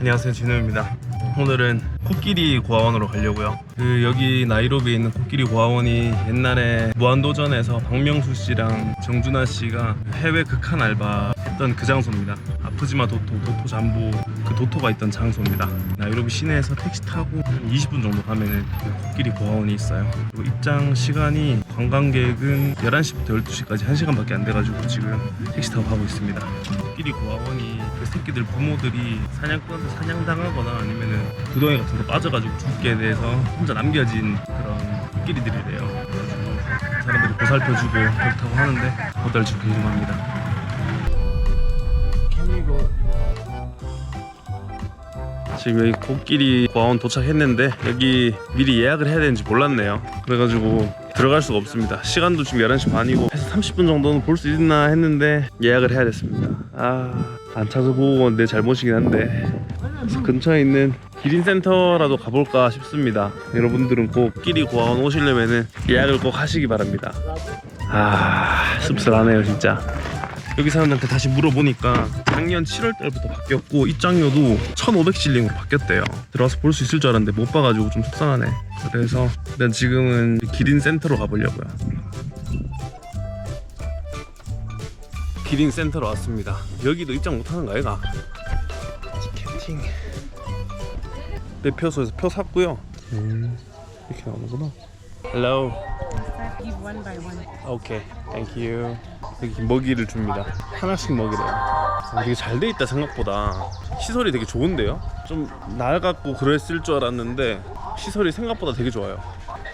안녕하세요 진우입니다. 오늘은 코끼리 고아원으로 가려고요. 그 여기 나이로비에 있는 코끼리 고아원이 옛날에 무한도전에서 박명수 씨랑 정준하 씨가 해외 극한 알바 했던 그 장소입니다. 아프지마 도토 도토 잠보 그 도토가 있던 장소입니다. 나이로비 시내에서 택시 타고 한 20분 정도 가면은 그 코끼리 고아원이 있어요. 그리고 입장 시간이 관광객은 11시부터 12시까지 1시간밖에 안 돼가지고 지금 택시 타고 가고 있습니다. 코끼리 고아원이 그 새끼들 부모들이 사냥꾼한테 사냥당하거나 아니면은 구덩이 같은 데 빠져가지고 죽게 돼서 혼자 남겨진 그런 코끼리들이래요. 사람들이 보살펴주고 그렇다고 하는데 보달주고 궁금합니다 지금 여기 코끼리 고아원 도착했는데 여기 미리 예약을 해야 되는지 몰랐네요. 그래가지고 들어갈 수가 없습니다. 시간도 지금 11시 반이고 해서 30분 정도는 볼 수 있나 했는데 예약을 해야 됐습니다. 아안 찾아보고 온 내 잘못이긴 한데 근처에 있는 기린센터라도 가볼까 싶습니다. 여러분들은 꼭 끼리 고아원 오시려면 예약을 꼭 하시기 바랍니다. 아 씁쓸하네요 진짜 여기 사람들한테 다시 물어보니까 작년 7월 달부터 바뀌었고 입장료도 1,500실링으로 바뀌었대요. 들어와서 볼 수 있을 줄 알았는데 못 봐가지고 좀 속상하네. 그래서 일단 지금은 기린 센터로 가보려고요. 기린 센터로 왔습니다. 여기도 입장 못하는 거 아이가? 티켓팅. 내 표소에서 표 샀고요. 음, 이렇게 나오는구나. Hello. Give one by one. 오케이, thank you. 여기 먹이를 줍니다. 하나씩 먹이래요. 아, 되게 잘 돼 있다 생각보다. 시설이 되게 좋은데요? 좀 낡았고 그랬을 줄 알았는데 시설이 생각보다 되게 좋아요.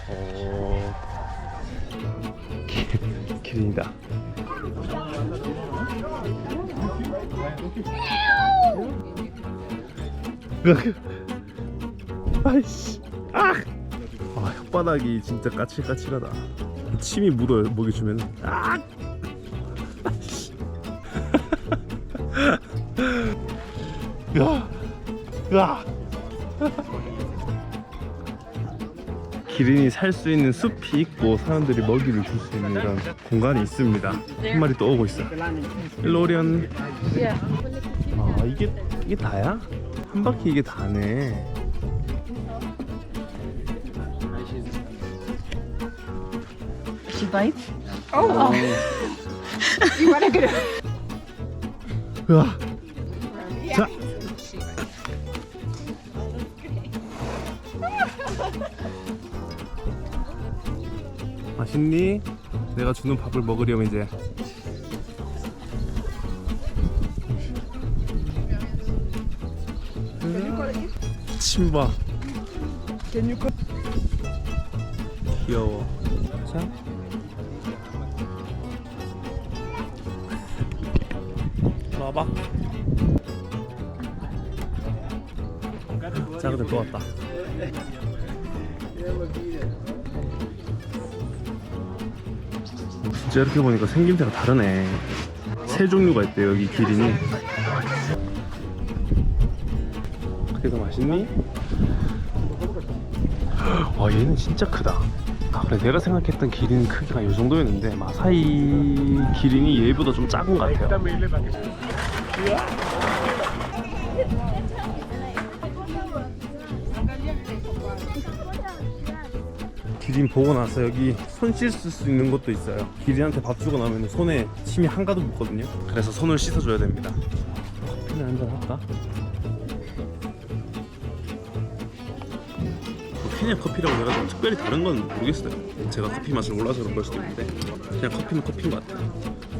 오, 기- 기린이다. 아이씨, 아! 아 혓바닥이 진짜 까칠까칠하다. 침이 묻어요 목에 주면. 아! 야, 야. 기린이 살 수 있는 숲이 있고 사람들이 먹이를 줄 수 있는 이런 공간이 있습니다. 한 마리 또 오고 있어. 일로 오련. 아 이게 이게 다야? 한 바퀴 이게 다네. She bites? Oh. you want to get it? 으아. 자. 맛있니? 내가 주는 밥을 먹으렴 이제. 침 봐. 귀여워. 자. 와봐. 작은 데또 왔다. 진짜 이렇게 보니까 생김새가 다르네. 세 종류가 있대 여기 기린이. 그래서 맛있니? 와 얘는 진짜 크다. 아, 그래 내가 생각했던 기린 크기가 이 정도였는데 마사이 기린이 얘보다 좀 작은 것 같아요. 기린 보고 나서 여기 손 씻을 수 있는 것도 있어요. 기린한테 밥 주고 나면 손에 침이 한가득 묻거든요. 그래서 손을 씻어줘야 됩니다. 커피는 한잔 할까? 뭐 케냐 커피라고 내가 좀 특별히 다른 건 모르겠어요. 제가 커피 맛을 몰라서 그런 걸 수도 있는데 그냥 커피는 커피인 것 같아요.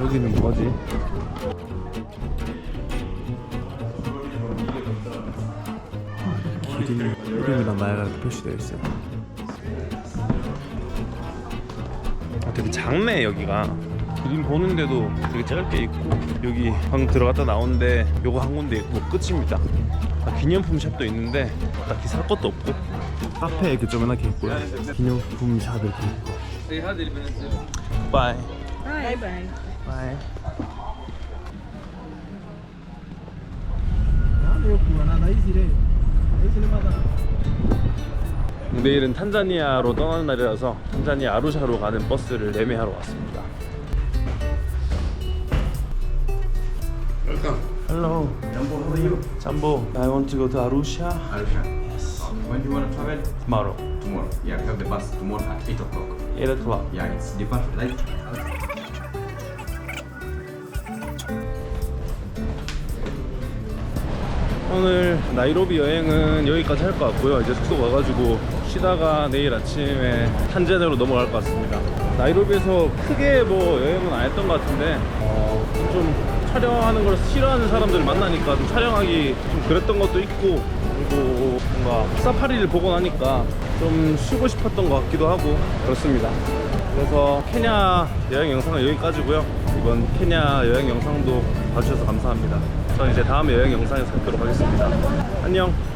여기는 뭐지? 기린 이름이랑 나이가 이렇게 표시되어 있어요. 아, 되게 작네 여기가. 기린 보는데도 되게 짧게 있고 여기 방금 들어갔다 나오는데 요거 한 군데 있고 끝입니다. 아, 기념품 샵도 있는데 딱히 살 것도 없고 카페 이렇게 조그맣게 있고요. 기념품 샵 이렇게 있고. 바이. Bye bye. 바이. 내일은 탄자니아로 떠나는 날이라서 탄자니아 아루샤로 가는 버스를 예매하러 왔습니다. Hello. Jumbo, how are you? Jambo. I want to go to Arusha Arisha. Yes. When do you want to travel? tomorrow. Tomorrow. Yeah, we have the bus tomorrow at 8 o'clock. 8 o'clock. Yeah, it's depart, right? 오늘 나이로비 여행은 여기까지 할 것 같고요. 이제 숙소 가가지고 쉬다가 내일 아침에 탄제네로 넘어갈 것 같습니다. 나이로비에서 크게 뭐 여행은 안 했던 것 같은데 어, 좀 촬영하는 걸 싫어하는 사람들 만나니까 좀 촬영하기 좀 그랬던 것도 있고 그리고 뭔가 사파리를 보고 나니까 좀 쉬고 싶었던 것 같기도 하고 그렇습니다. 그래서 케냐 여행 영상은 여기까지고요. 이번 케냐 여행 영상도 봐주셔서 감사합니다. 저는 이제 다음 여행 영상에서 뵙도록 하겠습니다. 안녕.